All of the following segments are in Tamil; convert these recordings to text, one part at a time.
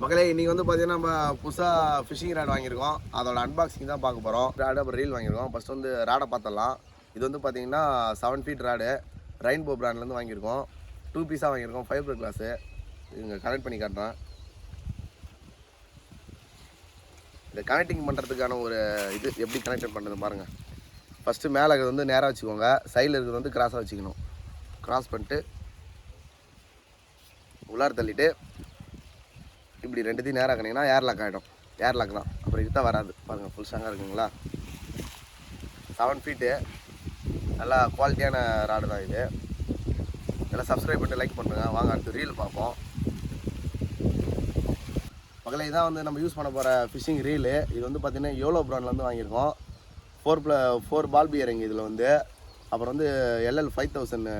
மக்களே இன்னைக்கு வந்து பார்த்தீங்கன்னா நம்ம புதுசாக ஃபிஷிங் ராட் வாங்கியிருக்கோம். அதோட அன்பாக்சிங் தான் பார்க்க போகிறோம் ராடு அப்புறம் ரீல் வாங்கியிருக்கோம். ஃபஸ்ட் வந்து ராடை பார்த்தலாம் இது வந்து பார்த்தீங்கன்னா செவன் ஃபீட் ராடு ரெயின்போ பிராண்ட்லேருந்து வாங்கியிருக்கோம். டூ பீஸாக வாங்கியிருக்கோம். ஃபைபர் கிளாஸு இங்கே கனெக்ட் பண்ணி காட்டுறேன். இந்த கனெக்டிங் பண்ணுறதுக்கான ஒரு இது எப்படி கனெக்ட் பண்ணுறது பாருங்கள் ஃபஸ்ட்டு மேலே இருக்கிறது வந்து நேராக வச்சுக்கோங்க. சைடில் இருக்கிறது வந்து கிராஸாக வச்சுக்கணும். கிராஸ் பண்ணிட்டு உள்ளார தள்ளிட்டு இப்படி ரெண்டுத்தையும் நேராக ஆக்கினீங்கன்னா ஏர்லாக் ஆகிடும் ஏர்லாக் தான். அப்புறம் இதுதான் வராது. பாருங்கள் ஃபுல் ஸ்ட்ராங்காக இருக்குங்களா? செவன் ஃபீட்டு நல்லா குவாலிட்டியான ராடு தான் இது. எல்லாம் சப்ஸ்கிரைப் பண்ணிட்டு லைக் பண்ணுங்க. வாங்க அடுத்து ரீல் பார்ப்போம். மகளே இதான் வந்து நம்ம யூஸ் பண்ண போகிற ஃபிஷிங் ரீலு இது வந்து பார்த்திங்கன்னா யோலோ ப்ராண்ட்லேருந்து வாங்கியிருக்கோம். ஃபோர் ப்ள ஃபோர் பால் பியரிங் இதில் வந்து. அப்புறம் வந்து L L five thousand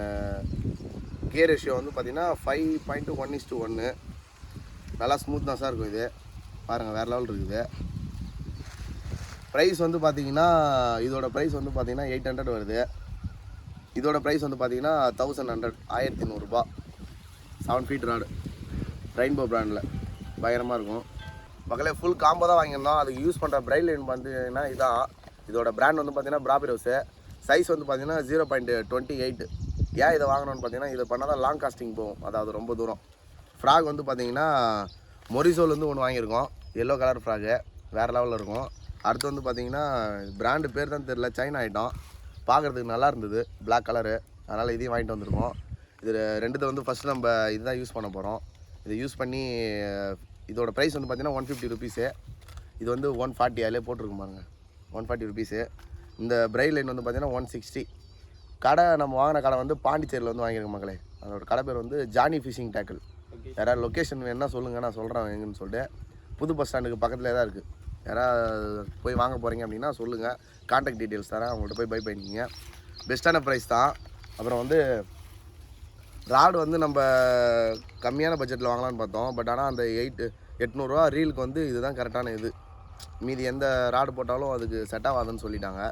K ratio வந்து பார்த்திங்கன்னா five point one is two ஒன்று நல்லா ஸ்மூத்னஸாக இருக்கும் இது. பாருங்கள் வேறு லெவல் இருக்குது. ப்ரைஸ் வந்து பார்த்தீங்கன்னா இதோட ப்ரைஸ் வந்து பார்த்தீங்கன்னா எயிட் ஹண்ட்ரட் வருது. இதோட ப்ரைஸ் வந்து பார்த்தீங்கன்னா தௌசண்ட் ஹண்ட்ரட் ஆயிரத்தி நூறுரூபா செவன் ஃபீட் ராடு ரெயின்போ ப்ராண்டில் பயங்கரமாக இருக்கும். மக்களே ஃபுல் காம்போ தான் வாங்கியிருந்தோம். அதுக்கு யூஸ் பண்ணுற பிரைட் லைன் பார்த்தீங்கன்னா இதான் இதோட பிராண்ட் வந்து பார்த்தீங்கன்னா ப்ராபிரோஸு சைஸ் வந்து பார்த்தீங்கன்னா ஜீரோ பாயிண்ட் டுவெண்ட்டி எயிட் ஏன் இதை வாங்கணும்னு பார்த்தீங்கன்னா இதை பண்ணால் தான் லாங் காஸ்டிங் போகும். அதாவது ரொம்ப தூரம். ஃப்ராக் வந்து பார்த்தீங்கன்னா மொரிசோலேருந்து ஒன்று வாங்கியிருக்கோம். எல்லோ கலர் ஃப்ராகு வேறு லெவலில் இருக்கும். அடுத்து வந்து பார்த்தீங்கன்னா பிராண்டு பேர் தான் தெரில சைனா ஐட்டம் பார்க்குறதுக்கு நல்லா இருந்தது. பிளாக் கலரு அதனால் இதையும் வாங்கிட்டு வந்திருக்கோம். இது ரெண்டுத்தை வந்து ஃபஸ்ட்டு நம்ம இதுதான் யூஸ் பண்ண போகிறோம் இதை யூஸ் பண்ணி இதோட ப்ரைஸ் வந்து பார்த்தீங்கன்னா ஒன் ஃபிஃப்டி ருபீஸு இது வந்து ஒன் ஃபார்ட்டி அதிலே போட்டிருக்கு பாருங்க. ஒன் ஃபார்ட்டி ருபீஸு இந்த பிரைட் லைன் வந்து பார்த்தீங்கன்னா ஒன் சிக்ஸ்டி கடை நம்ம வாங்கின கடை வந்து பாண்டிச்சேரியில் வந்து வாங்கியிருக்கோம் மக்களே. அதோட கடை பேர் வந்து ஜானி ஃபிஷிங் டேக்கிள் யாராவது லொக்கேஷன் வேணுன்னா சொல்லுங்கள் நான் சொல்கிறேன் எங்கன்னு சொல்லிட்டு. புது பஸ் ஸ்டாண்டுக்கு பக்கத்தில் தான் இருக்குது யாராவது போய் வாங்க போகிறீங்க அப்படின்னா சொல்லுங்கள் கான்டாக்ட் டீட்டெயில்ஸ் தரேன். அவங்கள்ட்ட போய் பை பண்ணிக்கிங்க. பெஸ்ட்டான ப்ரைஸ் தான். அப்புறம் வந்து ராடு வந்து நம்ம கம்மியான பட்ஜெட்டில் வாங்கலாம்னு பார்த்தோம். பட் ஆனால் அந்த எயிட் எட்நூறுரூவா ரீலுக்கு வந்து இதுதான் கரெக்டான இது. மீதி எந்த ராடு போட்டாலும் அதுக்கு செட் ஆகாதுன்னு சொல்லிட்டாங்க.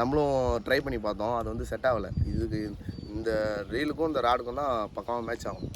நம்மளும் ட்ரை பண்ணி பார்த்தோம். அது வந்து செட் ஆகலை. இதுக்கு இந்த ரீலுக்கும் இந்த ராடுக்கும் தான் பக்கமாக மேட்ச் ஆகும்.